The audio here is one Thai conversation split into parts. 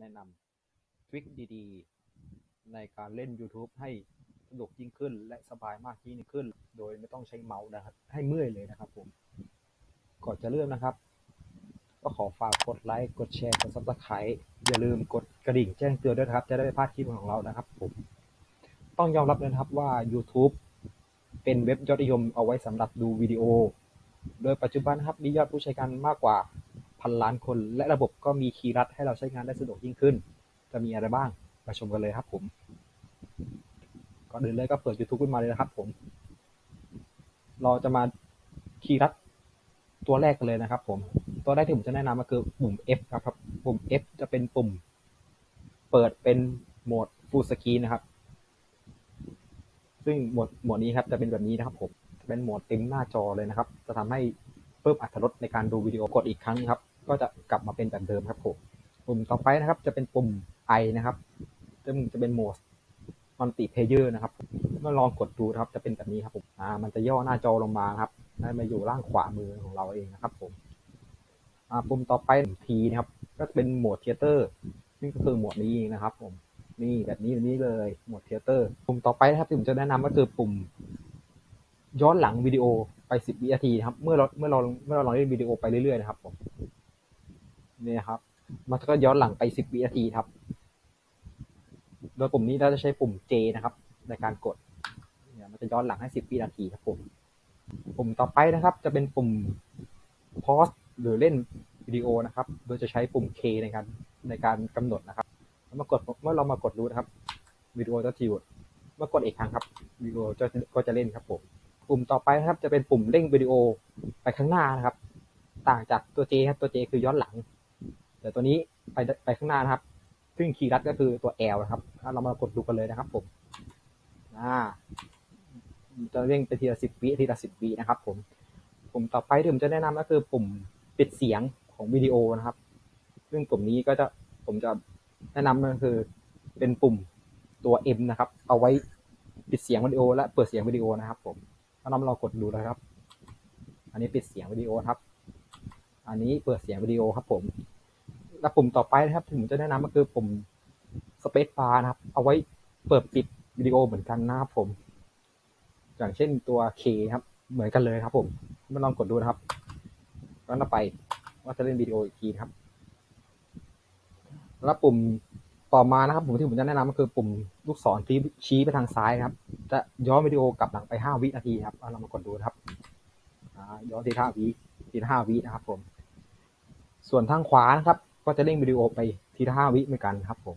แนะนำทริคดีๆ ในการเล่น YouTube ให้สะดวกยิ่งขึ้น และสบายมากยิ่งขึ้น โดยไม่ต้องใช้เมาส์นะครับ ให้เมื่อยเลยนะครับผมก่อนจะเริ่มนะครับ ก็ขอฝากกดไลค์กดแชร์กดซับสไครต์อย่าลืมกดกระดิ่งแจ้งเตือนด้วยครับ จะได้ไม่พลาดคลิปของเรานะครับผมต้องยอมรับนะครับว่า YouTube เป็นเว็บยอดนิยมเอาไว้สำหรับดูวิดีโอโดยปัจจุบันครับมียอดผู้ใช้กันมากกว่า พันล้านคน และระบบก็มีคีย์ลัดให้เราใช้งานได้สะดวกยิ่งขึ้น จะมีอะไรบ้างมาชมกันเลยครับผม ก่อนอื่นเลยก็เปิด YouTube ขึ้นมาเลยนะครับ ผม เราจะมาคีย์ลัดตัวแรกกันเลยนะครับ ผม ตัวแรกที่ผมจะแนะนำก็คือปุ่ม F ครับครับปุ่ม F จะเป็นปุ่ม เปิดเป็นโหมด Full Screen นะครับ ซึ่งโหมดโหมดนี้ครับจะเป็นแบบนี้นะครับ ผมจะเป็นโหมดเต็มหน้าจอเลยนะครับ จะทำให้เพิ่มอรรถรสในการดูวิดีโอกดอีกครั้งครับ ก็จะกลับมาเป็นแบบเดิมครับผมปุ่มต่อไปนะครับ จะเป็นปุ่ม I นะครับซึ่งจะเป็นโหมดมัลติเพเยอร์นะครับเมื่อลองกดดูนะครับ จะเป็นแบบนี้ครับผมอ่ามันจะย่อหน้าจอลงมาครับให้มาอยู่ล่างขวามือของเราเองนะครับผมอ่าปุ่มต่อไป T นะครับ ก็จะเป็นโหมดเทเตอร์ซึ่งก็คือโหมดนี้เองนะครับ ผมนี่แบบนี้แบบนี้เลยโหมดเทเตอร์ปุ่มต่อไปนะครับที่ผมจะแนะนำก็คือปุ่ม ย้อนหลังวิดีโอไป 10 วินาทีครับ เมื่อเราเมื่อเราเมื่อเราลองเล่นวิดีโอไปเรื่อยๆนะครับผม เนี่ยครับ มันก็ย้อนหลังไป10วินาทีครับ โดยปุ่มนี้เราจะใช้ปุ่ม J นะครับ ในการกดเนี่ยมันจะย้อนหลังให้10วินาทีครับผมปุ่มต่อไปนะครับ จะเป็นปุ่ม pause หรือเล่นวิดีโอนะครับ โดยจะใช้ปุ่ม K ในการในการกำหนดนะครับแล้วมากดเมื่อเรามากดรู้นะครับวิดีโอจะทีวดเมื่อกดอีกครั้งครับวิดีโอจะก็จะเล่นครับผมปุ่มต่อไปนะครับ จะเป็นปุ่มเร่งวิดีโอไปข้างหน้านะครับ ต่างจากตัว J ครับตัว J คือย้อนหลัง แต่ตัวนี้ไปไปข้างหน้านะครับ ซึ่งคีย์ลัดก็คือตัว L นะครับ เรามากดดูกันเลยนะครับ ผมอ่าจะเร่งไปทีละสิบวิทีละสิบวินะครับ ผมปุ่มต่อไปที่ผมจะแนะนำก็คือปุ่มปิดเสียงของวิดีโอนะครับ ซึ่งปุ่มนี้ก็จะผมจะแนะนำก็คือเป็นปุ่มตัว M นะครับ เอาไว้ปิดเสียงวิดีโอ และเปิดเสียงวิดีโอนะครับ ผมถ้าเรากดดูนะครับ อันนี้ปิดเสียงวิดีโอครับ อันนี้เปิดเสียงวิดีโอครับผม และปุ่มต่อไปนะครับที่ผมจะแนะนำก็คือปุ่ม Space Bar นะครับ เอาไว้เปิดปิดวิดีโอเหมือนกันนะครับผม อย่างเช่นตัว K ครับ เหมือนกันเลยครับ ผมมาลองกดดูนะครับแล้วเราไปว่าจะเล่นวิดีโออีกทีนะครับ แล้วปุ่มต่อมานะครับ ผมที่ผมจะแนะนำก็คือปุ่มลูกศรที่ชี้ไปทางซ้ายครับ จะย้อนวิดีโอกลับหลังไป5วินาทีครับเอาเรามากดดูนะครับย้อนที5วิทีละ5วินะครับ ผม ส่วนทางขวานะครับ ก็จะเร่งวิดีโอไปทีละ5วิเหมือนกันครับ ผม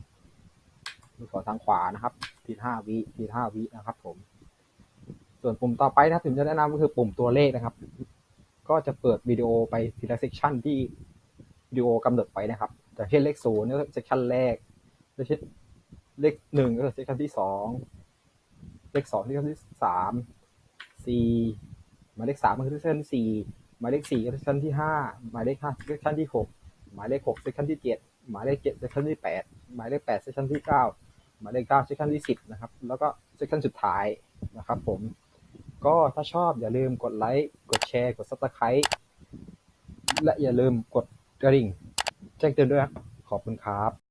ลูกศรทางขวานะครับ ทีละ5วิทีละ5วินะครับ ผม ส่วนปุ่มต่อไปนะครับผมจะแนะนำก็คือปุ่มตัวเลขนะครับ ก็จะเปิดวิดีโอไปทีละเซกชันที่วิดีโอกำหนดไปนะครับอย่างเช่นเลขศูนย์ก็เซกชันแรกเลขเลขหนึ่งก็เซกชันที่สองเลขสองที่เซกชันที่สามสี่หมายเลขสามก็คือเซกชันสี่หมายเลขสี่ก็เซกชันที่ห้าหมายเลขห้าเซกชันที่หก หมายเลขหกเซกชันที่เจ็ดหมายเลขเจ็ดเซกชันที่แปดหมายเลขแปดเซกชันที่เก้าหมายเลขเก้าเซกชันที่สิบนะครับ แล้วก็เซกชันสุดท้ายนะครับผม ก็ถ้าชอบอย่าลืมกดไลค์กดแชร์กดซับสไครต์และอย่าลืมกดกระดิ่งแจ้งเตือนด้วยครับขอบคุณครับ